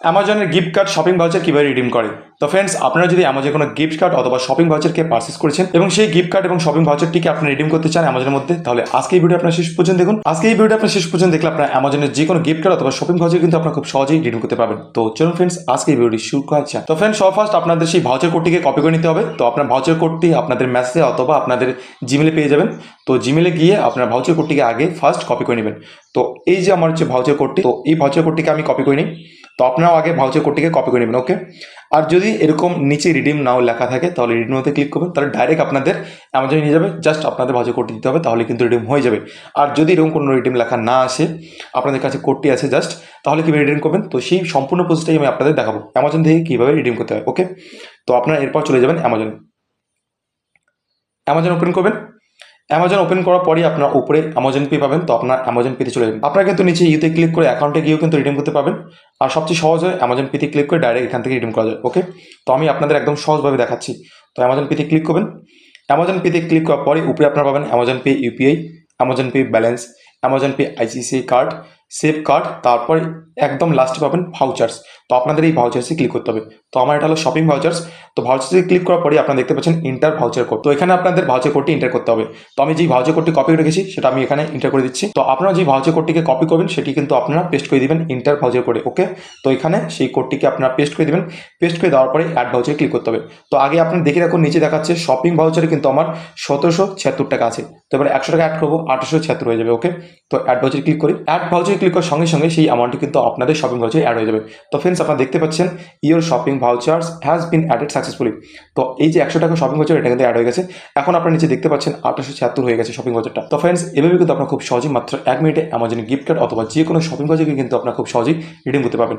অ্যামাজনের gift card shopping voucher কীভাবে redeem করে? তো ফ্রেন্ডস আপনারা যদি অ্যামাজনে কোনো গিফট কার্ড অথবা শপিং ভাউচারকে পারচেস করেছেন এবং সেই গিফট কার্ড এবং শপিং ভাউচারটিকে আপনি রিডিম করতে চান অ্যামাজনের মধ্যে, তাহলে আজকে এই ভিডিও আপনার শেষ পর্যন্ত দেখুন। আজকে এই ভিডিও আপনার শেষ পর্যন্ত দেখলে আপনার অ্যামাজনের যে কোনো গিফট কার্ড অথবা শপিং ভাউচার কিন্তু আপনার খুব সহজেই রিডিম করতে পারবেন। তো চলুন ফ্রেন্ডস আজকে এই ভিডিওটি শুরু করা যাক। তো ফ্রেন্ডস সব ফার্স্ট আপনাদের সেই ভাউচার কোডটিকে কপি করে নিতে হবে। তো আপনার ভাউচার কোডটি আপনাদের মেসেজে অথবা আপনাদের জিমেলে পেয়ে যাবেন। তো জিমেলে গিয়ে আপনার ভাউচার কোডটিকে আগে ফার্স্ট কপি করে নেবেন। তো এই যে আমার হচ্ছে ভাউচার কোডটি তো এই ভাউচার কোডটিকে আমি কপি করে নিই। তো আপনারাও আগে ভাউচার কোডটিকে কপি করে নেবেন ওকে আর যদি এরকম নিচে রিডিম নাও লেখা থাকে, তাহলে রিডিম হতে ক্লিক করবেন, তাহলে ডাইরেক্ট আপনাদের অ্যামাজনে নিয়ে যাবে জাস্ট আপনাদের ভাউচার কোডটি দিতে হবে, তাহলে কিন্তু রিডিম হয়ে যাবে। আর যদি এরকম কোনো রিডিম লেখা না আসে, আপনাদের কাছে কোডটি আছে জাস্ট তাহলে কীভাবে রিডিম করবেন? তো সেই সম্পূর্ণ প্রসেসটাই আমি আপনাদের দেখাবো অ্যামাজন থেকে কীভাবে রিডিম করতে হয় ওকে তো আপনারা এরপর চলে যাবেন অ্যামাজনে অ্যামাজন ওপেন করবেন। অ্যামাজন ওপেন করার পরই আপনার উপরে অ্যামাজন পে পাবেন, তো আপনার অ্যামাজন পেতে চলে যাবেন। আপনারা কিন্তু নিচে ইউতে ক্লিক করে অ্যাকাউন্টে গিয়েও কিন্তু রিডিম করতে পারবেন। আর সবচেয়ে সহজ হয় অ্যামাজন পেতে ক্লিক করে ডাইরেক্ট এখান থেকে রিডিম করা যায় ওকে তো আমি আপনাদের একদম সহজভাবে দেখাচ্ছি। তো অ্যামাজন পেতে ক্লিক করবেন। অ্যামাজন পেতে ক্লিক করার পরে উপরে আপনারা পাবেন Amazon pay UPI Amazon pay balance Amazon pay ICICI card save card, তারপরে একদম লাস্টে পাবেন ভাউচার্স তো আপনাদের এই ভাউচার্সে ক্লিক করতে হবে। তো আমার এটা হলো শপিং ভাউচার্স তো ভাউচার্সে ক্লিক করার পরে আপনারা দেখতে পাচ্ছেন ইন্টার ভাউচার কোড তো এখানে আপনাদের ভাউচার কোডটি ইন্টার করতে হবে। তো আমি যেই ভাউচার কোডটি কপি রেখেছি, সেটা আমি এখানে ইন্টার করে দিচ্ছি। তো আপনারা যে ভাউচার কোডটিকে কপি করবেন, সেটি কিন্তু আপনারা পেস্ট করে দিবেন ইন্টার ভাউচার কোডে ওকে তো এখানে সেই কোডটিকে আপনারা পেস্ট করে দিবেন। পেস্ট করে দেওয়ার পরে অ্যাড ভাউচারে ক্লিক করতে হবে। তো আগে আপনি দেখে রাখুন, নিচে দেখাচ্ছে শপিং ভাউচারে কিন্তু আমার সতেরোশো ছিয়াত্তর টাকা আছে। তো এবার একশো টাকা অ্যাড করব, আঠারোশো ছিয়াত্তর হয়ে যাবে ওকে তো অ্যাড ভাউচারে ক্লিক করি। অ্যাড ভাউচারে ক্লিক করার সঙ্গে সঙ্গে সেই অ্যামাউন্টটি কিন্তু আপনাদের শপিং ভাউচারে অ্যাড হয়ে যাবে। তো ফ্রেন্ডস আপনারা দেখতে পাচ্ছেন your shopping vouchers has been added successfully তো এই যে একশো টাকা শপিং ভাউচার এটা কিন্তু অ্যাড হয়ে গেছে। এখন আপনার নিচে দেখতে পাচ্ছেন, আঠারোশো ছিয়াত্তর হয়ে গেছে শপিং ভাউচারটা তো ফ্রেন্ডস এভাবে কিন্তু আপনার খুব সহজেই মাত্র এক মিনিটে অ্যামাজন গিফট কার্ড অথবা যে কোনো শপিং ভাউচারকে কিন্তু আপনার খুব সহজেই রিডিম করতে পারবেন।